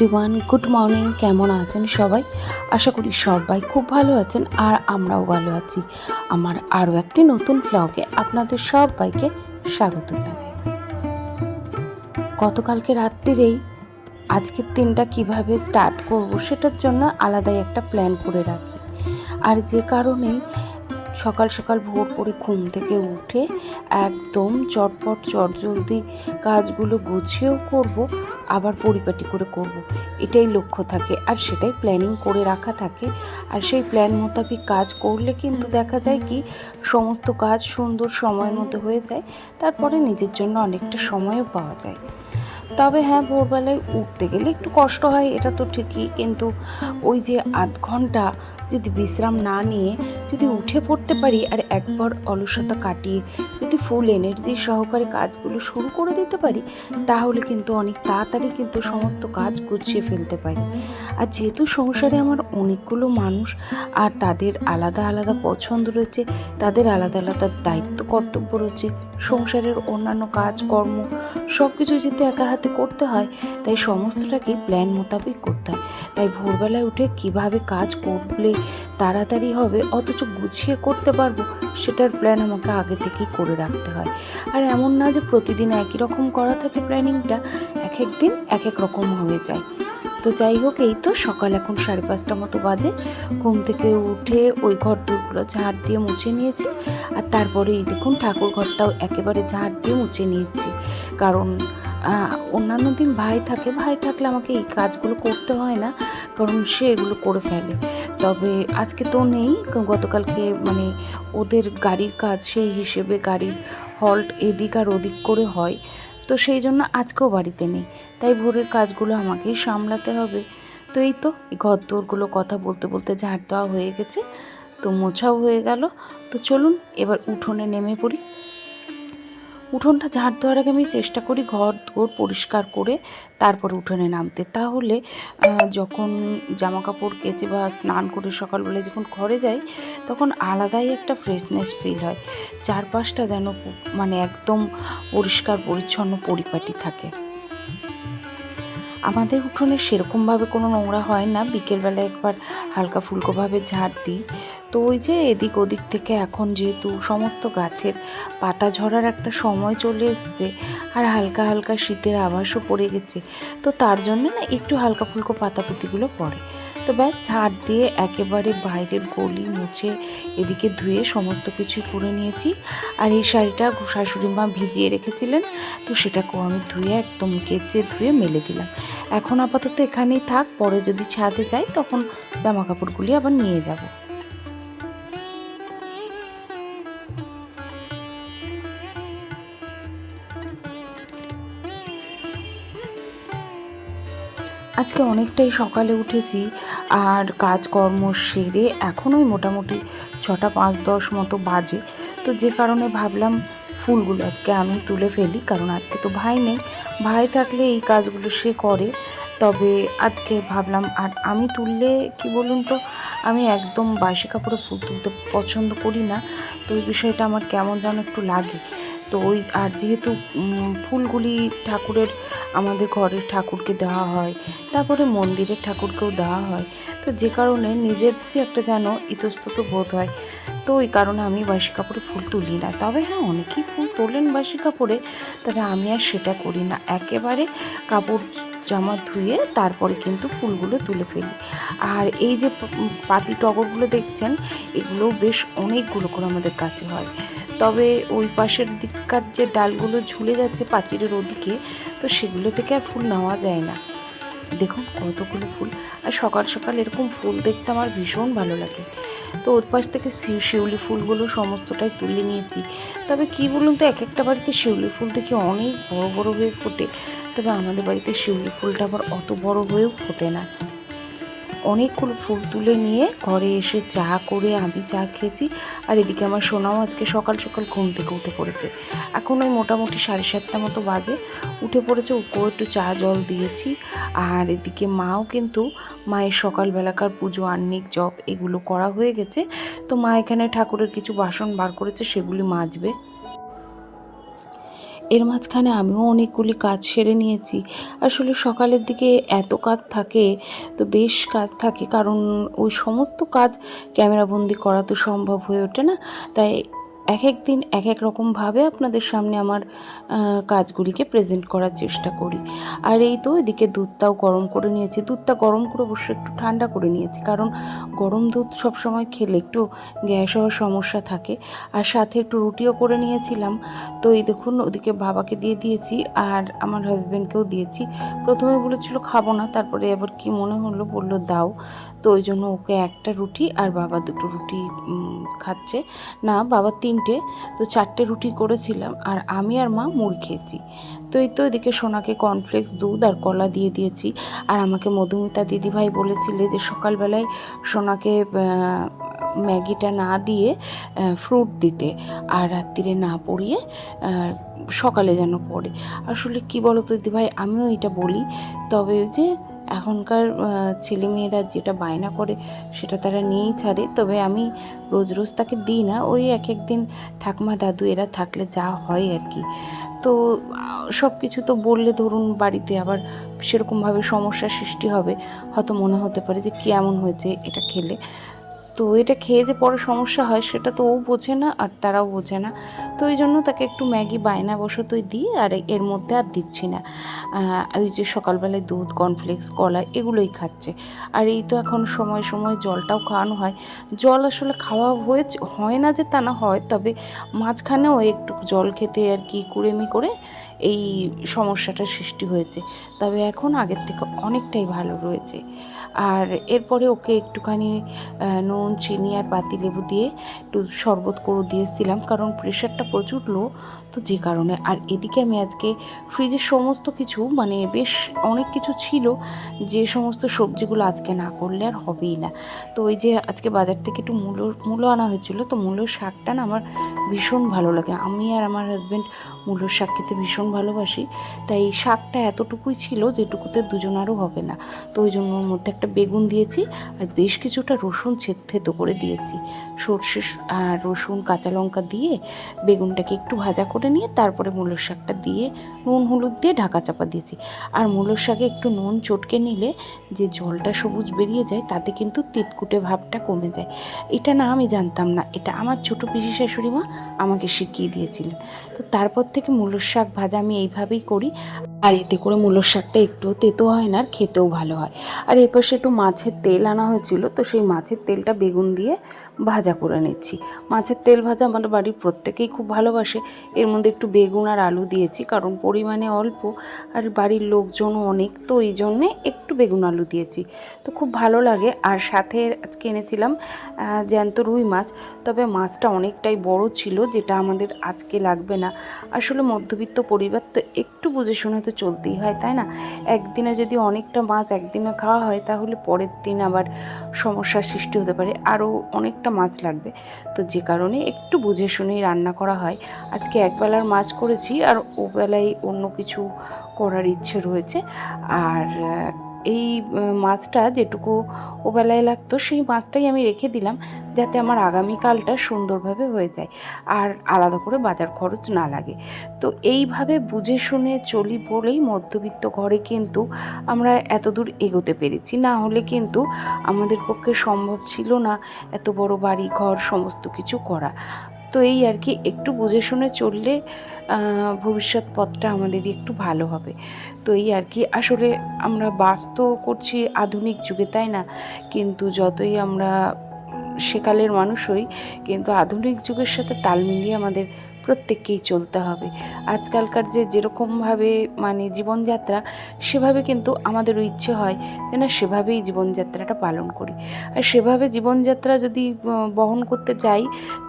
Everyone good morning কেমন আছেন সবাই? আশা করি সবাই খুব ভালো আছেন আর আমরাও ভালো আছি। আমার আরও একটি নতুন ব্লগে আপনাদের সবাইকে স্বাগত জানাই। গতকালকে রাত্রিরেই আজকের দিনটা কীভাবে স্টার্ট করব সেটার জন্য আলাদাই একটা প্ল্যান করে রাখি। আর যে কারণেই সকাল সকাল ভোর করে ঘুম থেকে উঠে একদম চটপট, চটজলদি কাজগুলো গুছিয়েও করব, আবার পরিপাটি করে করব। এটাই লক্ষ্য থাকে আর সেটাই প্ল্যানিং করে রাখা থাকে। আর সেই প্ল্যান মোতাবিক কাজ করলে কিন্তু দেখা যায় কি, সমস্ত কাজ সুন্দর সময়ের মধ্যে হয়ে যায়, তারপরে নিজের জন্য অনেকটা সময়ও পাওয়া যায়। তবে হ্যাঁ ভোরবেলায় উঠতে গেলে একটু কষ্ট হয়, এটা তো ঠিকই। কিন্তু ওই যে আধ ঘণ্টা যদি বিশ্রাম না নিয়ে যদি উঠে পড়তে পারি আর একবার অলসতা কাটিয়ে যদি ফুল এনার্জি সহকারে কাজগুলো শুরু করে দিতে পারি, তাহলে কিন্তু অনেক তাড়াতাড়ি কিন্তু সমস্ত কাজ গুছিয়ে ফেলতে পারি। আর যেহেতু সংসারে আমার অনেকগুলো মানুষ, আর তাদের আলাদা আলাদা পছন্দ রয়েছে, তাদের আলাদা আলাদা দায়িত্ব, কর্তব্য রয়েছে, সংসারের অন্যান্য কাজকর্ম সব কিছু যেতে একা হাতে করতে হয়, তাই সমস্তটাকে প্ল্যান মোতাবেক করতে হয়। তাই ভোরবেলায় উঠে কীভাবে কাজ করলে তাড়াতাড়ি হবে, অথচ গুছিয়ে করতে পারব, সেটার প্ল্যান আমাকে আগে থেকেই করে রাখতে হয়। আর এমন না যে প্রতিদিন একই রকম করা থাকে প্ল্যানিংটা এক এক দিন এক এক রকম হয়ে যায়। তো যাই হোক, এই তো সকাল এখন সাড়ে পাঁচটা মতো বাদে ঘুম থেকে উঠে ওই ঘর দূরগুলো ঝাড় দিয়ে মুছে নিয়েছি। আর তারপরে এই দেখুন ঠাকুর ঘরটাও একেবারে ঝাড় দিয়ে মুছে নিয়েছি। কারণ অন্যান্য দিন ভাই থাকে, ভাই থাকলে আমাকে এই কাজগুলো করতে হয় না, কারণ সে এগুলো করে ফেলে। তবে আজকে তো নেই, গতকালকে মানে ওদের গাড়ির কাজ সেই হিসেবে গাড়ির হল্ট এদিক আর ওদিক করে হয়। তো সেই জন্য আজকেও বাড়িতে নেই। তাই ভোরের কাজগুলো আমাকেই সামলাতে হবে। তো এই তো ঘর দোরগুলো কথা বলতে বলতে ঝাড় দেওয়া হয়ে গেছে, তো মোছাও হয়ে গেল। তো চলুন, এবার উঠোনে নেমে পড়ি। উঠোনটা ঝাড় দেওয়ার আগে আমি চেষ্টা করি ঘর দোর পরিষ্কার করে তারপরে উঠোনে নামতে। তাহলে যখন জামা কাপড় কেচে বা স্নান করে সকালবেলায় যখন ঘরে যাই, তখন আলাদাই একটা ফ্রেশনেস ফিল হয়। চারপাশটা যেন মানে একদম পরিষ্কার, পরিচ্ছন্ন পরিপাটি থাকে। আমাদের উঠোনে সেরকমভাবে কোনো নোংরা হয় না। বিকেলবেলা একবার হালকা ফুলকোভাবে ঝাড় দিই। তো ওই যে এদিক ওদিক থেকে এখন যেহেতু সমস্ত গাছের পাতা ঝরার একটা সময় চলে এসছে আর হালকা হালকা শীতের আভাসও পড়ে গেছে, তো তার জন্য না একটু হালকা ফুলকো পাতাপুতিগুলো পড়ে। তো ব্যাস ছাড় দিয়ে একেবারে বাইরের গলি মুছে এদিকে ধুয়ে সমস্ত কিছুই করে নিয়েছি। আর এই শাড়িটা শাশুড়ি মা ভিজিয়ে রেখেছিলেন, তো সেটাকেও আমি ধুয়ে একদম কেচে ধুয়ে মেলে দিলাম। এখন আপাতত এখানেই থাক, পরে যদি ছাদে যাই তখন জামা কাপড়গুলি আবার নিয়ে যাব। আজকে অনেকটাই সকালে উঠেছি আর কাজকর্ম সেরে এখনোই মোটামুটি ছটা পাঁচ দশ মতো বাজে। তো যে কারণে ভাবলাম ফুলগুলো আজকে আমি তুলে ফেলি, কারণ আজকে তো ভাই নেই। ভাই থাকলে এই কাজগুলো সে করে। তবে আজকে ভাবলাম, আর আমি তুললে কি বলুন তো, আমি একদম বাসি কাপড়ে ফুল তুলতে পছন্দ করি না। তো ওই বিষয়টা আমার কেমন যেন একটু লাগে। তো ওই, আর যেহেতু ফুলগুলি ঠাকুরের, আমাদের ঘরের ঠাকুরকে দেওয়া হয়, তারপরে মন্দিরের ঠাকুরকেও দেওয়া হয়, তো যে কারণে নিজের একটা যেন ইতস্তত বোধ হয়। তো ওই কারণে আমি বাসি কাপড়ে ফুল তুলি না। তবে হ্যাঁ অনেকেই ফুল তোলেন বাসি কাপড়ে, তবে আমি আর সেটা করি না। একেবারে কাপড় জামা ধুয়ে তারপরে কিন্তু ফুলগুলো তুলে ফেলি। আর এই যে পাতি টগরগুলো দেখছেন এগুলো বেশ অনেকগুলো করে আমাদের কাছে হয়। তবে ওই পাশের দিককার যে ডালগুলো ঝুলে যাচ্ছে পাঁচিরের ওদিকে, তো সেগুলো থেকে আর ফুল নেওয়া যায় না। দেখুন কতগুলো ফুল। আর সকাল সকাল এরকম ফুল দেখতে আমার ভীষণ ভালো লাগে। তো ওর পাশ থেকে শিউলি ফুলগুলো সমস্তটাই তুলে নিয়েছি। তবে কি বলুন তো এক একটা বাড়িতে শিউলি ফুল দেখি অনেক বড় বড় হয়ে ফোটে। তবে আমাদের বাড়িতে শিউলি ফুলটা আবার অত বড় হয়েও ফোটে না। অনেকগুলো ফুল তুলে নিয়ে ঘরে এসে চা করে আমি চা খেয়েছি। আর এদিকে আমার সোনাও আজকে সকাল সকাল ঘুম থেকে উঠে পড়েছে। এখন ওই মোটামুটি সাড়ে সাতটা মতো বাজে। উঠে পড়েছে ওকেও একটু চা জল দিয়েছি। আর এদিকে মাও কিন্তু মায়ের সকালবেলাকার পুজো, আহ্নিক জপ এগুলো করা হয়ে গেছে। তো মা এখানে ঠাকুরের কিছু বাসন বার করেছে, সেগুলি মাজবে। এর মাঝখানে আমিও অনেকগুলি কাজ সেরে নিয়েছি। আসলে সকালের দিকে এত কাজ থাকে, তো বেশ কাজ থাকে, কারণ ওই সমস্ত কাজ ক্যামেরাবন্দি করা তো সম্ভব হয়ে ওঠে না। তাই এক এক দিন এক এক রকমভাবে আপনাদের সামনে আমার কাজগুলিকে প্রেজেন্ট করার চেষ্টা করি। আর এই তো এদিকে দুধটাও গরম করে নিয়েছি। দুধটা গরম করে অবশ্য একটু ঠান্ডা করে নিয়েছি, কারণ গরম দুধ সব সময় খেলে একটু গ্যাস হওয়ার সমস্যা থাকে। আর সাথে একটু রুটিও করে নিয়েছিলাম। তো এই দেখুন, ওদিকে বাবাকে দিয়ে দিয়েছি আর আমার হাজব্যান্ডকেও দিয়েছি। প্রথমে বলেছিল, খাব না। তারপরে আবার কি মনে হলো, বলল, দাও। তো ওই জন্য ওকে একটা রুটি আর বাবা দুটো রুটি খাচ্ছে। না, বাবা তিনটে, তো চারটে রুটি করেছিলাম আর আমি আর মা মুড়ি খেয়েছি। তো এই তো এদিকে সোনাকে কর্নফ্লেক্স দুধ আর কলা দিয়ে দিয়েছি আর আমাকে মধুমিতা দিদিভাই বলেছিলে যে সকালবেলায় সোনাকে ম্যাগিটা না দিয়ে ফ্রুট দিতে আর রাত্রিরে না পড়িয়ে সকালে যেন পড়ে। আসলে কি বলো তো দিদিভাই, আমিও এটা বলি। তবে যে এখনকার ছেলেমেয়েরা যেটা বায়না করে সেটা তারা নিয়েই ছাড়ে। তবে আমি রোজ রোজ তাকে দিই না। ওই এক একদিন ঠাকুমা, দাদু এরা থাকলে যা হয় আর কি। তো সব কিছু তো বললে ধরুন বাড়িতে আবার সেরকমভাবে সমস্যার সৃষ্টি হবে। হয়তো মনে হতে পারে যে কেমন হয়েছে এটা খেলে। তো এটা খেয়ে যে পরে সমস্যা হয় সেটা তো ও বোঝে না আর তারাও বোঝে না। তো ওই জন্য তাকে একটু ম্যাগি বায়না বসতই দিই আর এর মধ্যে আর দিচ্ছি না। ওই যে সকালবেলায় দুধ কর্নফ্লেক্স কলা এগুলোই খাচ্ছে। আর এই তো এখন সময় সময় জলটাও খাওয়ানো হয়। জল আসলে খাওয়া হয়েছে হয় না যে তা না হয় তবে মাঝখানেও একটু জল খেতে আর কি কুড়েমি করে এই সমস্যাটার সৃষ্টি হয়েছে। তবে এখন আগের থেকে অনেকটাই ভালো রয়েছে। আর এরপরে ওকে একটুখানি আহ, নুন চিনি আর পাতি লেবু দিয়ে একটু শরবত করে দিয়েছিলাম, কারণ প্রেশারটা প্রচুর লো তো যে কারণে। আর এদিকে আমি আজকে ফ্রিজে সমস্ত কিছু মানে বেশ অনেক কিছু ছিল, যে সমস্ত সবজিগুলো আজকে না করলে আর হবেই না। তো ওই যে আজকে বাজার থেকে একটু মূলো মূলো আনা হয়েছিল, তো মূলোর শাকটা না আমার ভীষণ ভালো লাগে। আমি আর আমার হাজব্যান্ড মূলোর শাক খেতে ভীষণ ভালোবাসি, তাই শাকটা এতটুকুই ছিল যেটুকুতে দুজনারও হবে না। তো ওই জন্য ওর মধ্যে একটা বেগুন দিয়েছি, আর বেশ কিছুটা রসুন ছেদ থেতো করে দিয়েছি। সর্ষে আর রসুন, কাঁচা লঙ্কা দিয়ে বেগুনটাকে একটু ভাজা করে নিয়ে তারপরে মূলোর শাকটা দিয়ে নুন, হলুদ দিয়ে ঢাকা চাপা দিয়েছি। আর মূলোর শাকে একটু নুন চটকে নিলে যে জলটা সবুজ বেরিয়ে যায়, তাতে কিন্তু তিতকুটে ভাবটা কমে যায়। এটা না আমি জানতাম না, এটা আমার ছোট পিসি শাশুড়ি মা আমাকে শিখিয়ে দিয়েছিলেন। তো তারপর থেকে মূলোর শাক ভাজা আমি এইভাবেই করি। আর এতে করে মূলোর শাকটা একটুও তেতো হয় না, আর খেতেও ভালো হয়। আর এপাশে একটু মাছের তেল আনা হয়েছিল, তো সেই মাছের তেলটা বেগুন দিয়ে ভাজা করে নিচ্ছি। মাছের তেল ভাজা আমাদের বাড়ির প্রত্যেকেই খুব ভালোবাসে। এর মধ্যে একটু বেগুন আর আলু দিয়েছি কারণ পরিমাণে অল্প আর বাড়ির লোকজনও অনেক, তো এই জন্যে একটু বেগুন আলু দিয়েছি। তো খুব ভালো লাগে। আর সাথে আজকে এনেছিলাম জ্যান্ত রুই মাছ। তবে মাছটা অনেকটাই বড় ছিল, যেটা আমাদের আজকে লাগবে না। আসলে মধ্যবিত্ত পরিবার তো একটু বুঝে শুনে তো চলতেই হয়, তাই না? একদিনে যদি অনেকটা মাছ একদিনে খাওয়া হয়, তাহলে পরের দিন আবার সমস্যার সৃষ্টি হতে পারে। আরও অনেকটা মাছ লাগবে। তো যে কারণে একটু বুঝে শুনেই রান্না করা হয়। আজকে একবেলার মাছ করেছি আর ওবেলায় অন্য কিছু করার ইচ্ছে রয়েছে। আর এই মাছটা যেটুকু ওবেলায় লাগতো, সেই মাছটাই আমি রেখে দিলাম যাতে আমার আগামীকালটা সুন্দরভাবে হয়ে যায় আর আলাদা করে বাজার খরচ না লাগে। তো এইভাবে বুঝে শুনে চলি বলেই মধ্যবিত্ত ঘরে কিন্তু আমরা এত দূর এগোতে পেরেছি। না হলে কিন্তু আমাদের পক্ষে সম্ভব ছিল না এত বড় বাড়ি, ঘর, সমস্ত কিছু করা। তো এই আর কি, একটু বুঝে শুনে চললে ভবিষ্যৎ পথটা আমাদেরই একটু ভালো হবে। তো এই আর কি, আসলে আমরা বাস তো করছি আধুনিক যুগে, তাই না? কিন্তু যতই আমরা সেকালের মানুষ হই, কিন্তু আধুনিক যুগের সাথে তাল মিলিয়ে আমাদের প্রত্যেককেই চলতে হবে। আজকালকার যে যেরকমভাবে মানে জীবনযাত্রা, সেভাবে কিন্তু আমাদেরও ইচ্ছে হয় যে না সেভাবেই জীবনযাত্রাটা পালন করি। আর সেভাবে জীবনযাত্রা যদি বহন করতে যাই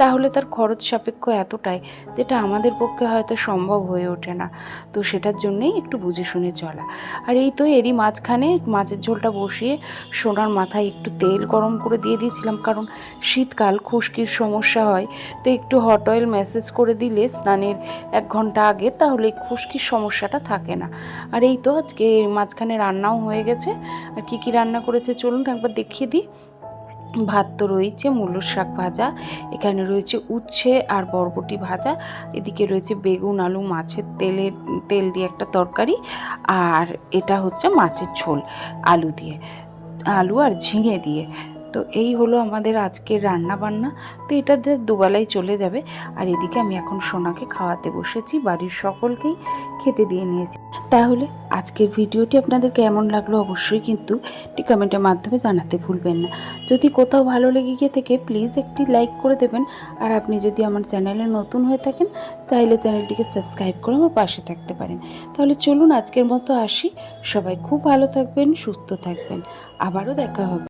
তাহলে তার খরচ সাপেক্ষ এতটাই যেটা আমাদের পক্ষে হয়তো সম্ভব হয়ে ওঠে না। তো সেটার জন্যেই একটু বুঝে শুনে চলা। আর এই তো এরই মাঝখানে মাছের ঝোলটা বসিয়ে সোনার মাথায় একটু তেল গরম করে দিয়ে দিয়েছিলাম, কারণ শীতকাল, খুশকির সমস্যা হয়। তো একটু হট অয়েল ম্যাসেজ করে দিলে স্নানের এক ঘণ্টা আগে, তাহলে খুশকির সমস্যাটা থাকে না। আর এই তো আজকে মাঝখানে রান্নাও হয়ে গেছে। আর কী কী রান্না করেছে চলুন একবার দেখিয়ে দিই। ভাত তো রয়েছে, মূলোর শাক ভাজা, এখানে রয়েছে উচ্ছে আর বরবটি ভাজা, এদিকে রয়েছে বেগুন, আলু, মাছের তেলের তেল দিয়ে একটা তরকারি, আর এটা হচ্ছে মাছের ঝোল, আলু দিয়ে, আলু আর ঝিঙে দিয়ে। তো এই হলো আমাদের আজকের রান্না বান্না তো এটা দুবেলাই চলে যাবে। আর এদিকে আমি এখন সোনাকে খাওয়াতে বসেছি, বাড়ির সকলকেই খেতে দিয়ে নিয়েছি। তাহলে আজকের ভিডিওটি আপনাদের কেমন লাগল অবশ্যই কিন্তু কমেন্টের মাধ্যমে জানাতে ভুলবেন না। যদি কোথাও ভালো লেগে গিয়ে থেকে প্লিজ একটি লাইক করে দেবেন। আর আপনি যদি আমার চ্যানেলে নতুন হয়ে থাকেন তাহলে চ্যানেলটিকে সাবস্ক্রাইব করে আমার পাশে থাকতে পারেন। তাহলে চলুন আজকের মতো আসি। সবাই খুব ভালো থাকবেন, সুস্থ থাকবেন। আবারও দেখা হবে।